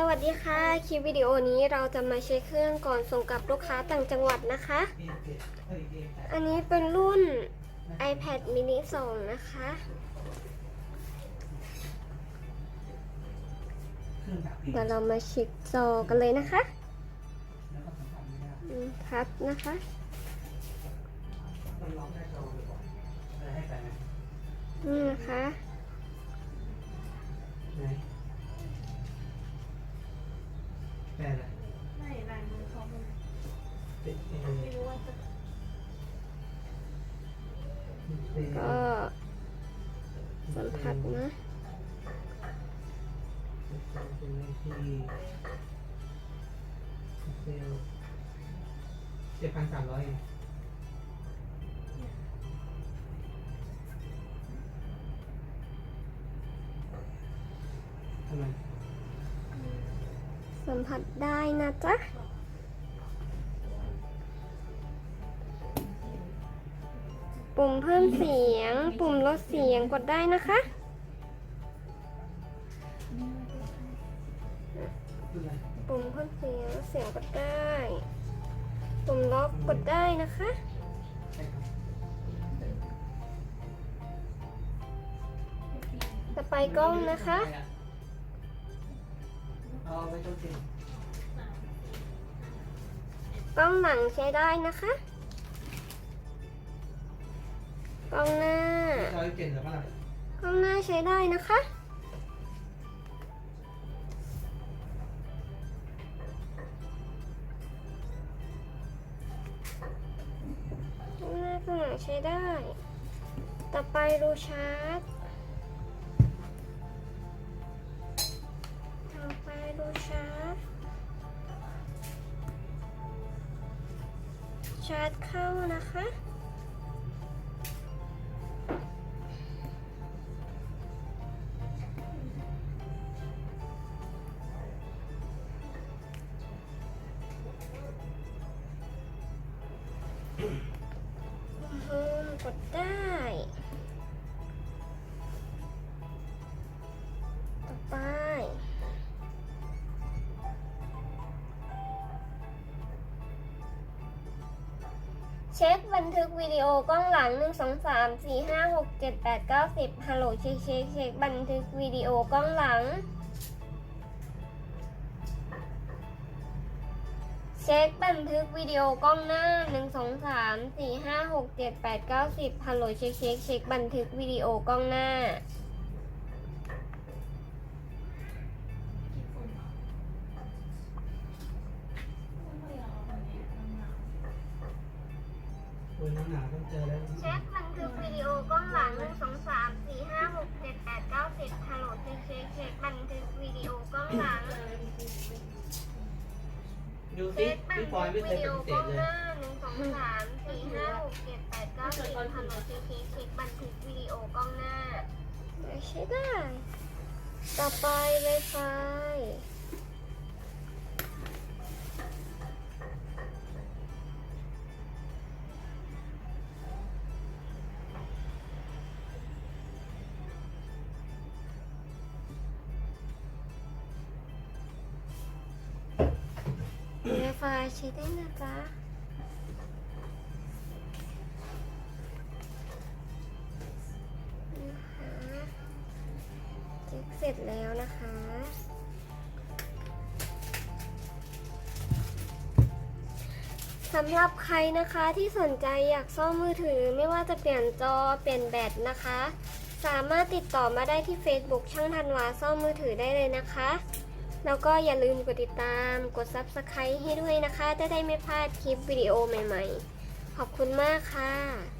สวัสดีค่ะ คลิปวิดีโอนี้เราจะมาเช็คเครื่องก่อนส่งกับลูกค้าต่างจังหวัดนะคะ อันนี้เป็นรุ่น iPad mini 2 นะคะ เดี๋ยวเรามาเช็คจอกันเลยนะคะอืมครับนะคะ นี่นะคะ ก็สัมผัสนะเป็นเลขที่เซลเจ็ดพันสามร้อยทำไมสัมผัสได้นะจ๊ะ ปุ่มเพิ่มเสียง ปุ่มลดเสียงกดได้นะคะ ปุ่มเพิ่มเสียงเสียงกดได้ ปุ่มล็อกกดได้นะคะต่อไปกล้องนะคะกล้องหลังใช้ได้นะคะ กล้องหน้าร้อยเจ็ดหรือเปล่ากล้องหน้าใช้ได้นะคะ กล้องหน้ากล้องหลังใช้ได้ ต่อไปรูชาร์จ ต่อไปรูชาร์จ ชาร์จเข้านะคะ ดได้ ต่อไป เช็คบันทึกวิดีโอกล้องหลัง 1 2 3 4 5 6 7 8 9 10ฮัลโหลเช็คเช็คเช็คบันทึกวิดีโอกล้องหลัง เช็คบันทึกวิดีโอกล้องหน้า 1 2 3 4 5 6 7 8 9 10ฮัลโหลเช็คเช็คเช็คบันทึกวิดีโอกล้องหน้า เว้ยน้ำหนาต้องเจอแล้ว เช็คบันทึกวิดีโอกล้องหลัง 1 2 3 พี่ปทึอยกไม่เควิยดีปโอฏิเสกล้ธองเลหยน้า1 2 3 4 5 6 7 8 9 10ฮัลโหลเช็คเช็คเช็คบันทึกวิดีโอกล้องหน้าใช้ได้ ต่อไป Wi-Fi ไวไฟ ใช้ได้นะจ๊ะนะคะเช็คเสร็จแล้วนะคะสำหรับใครนะคะที่สนใจอยากซ่อมมือถือไม่ว่าจะเปลี่ยนจอเปลี่ยนแบตนะคะ สามารถติดต่อมาได้ที่ Facebook ช่างธันวาซ่อมมือถือได้เลยนะคะ แล้วก็อย่าลืมกดติดตาม กด Subscribe ให้ด้วยนะคะ จะได้ไม่พลาดคลิปวิดีโอใหม่ๆ ขอบคุณมากค่ะ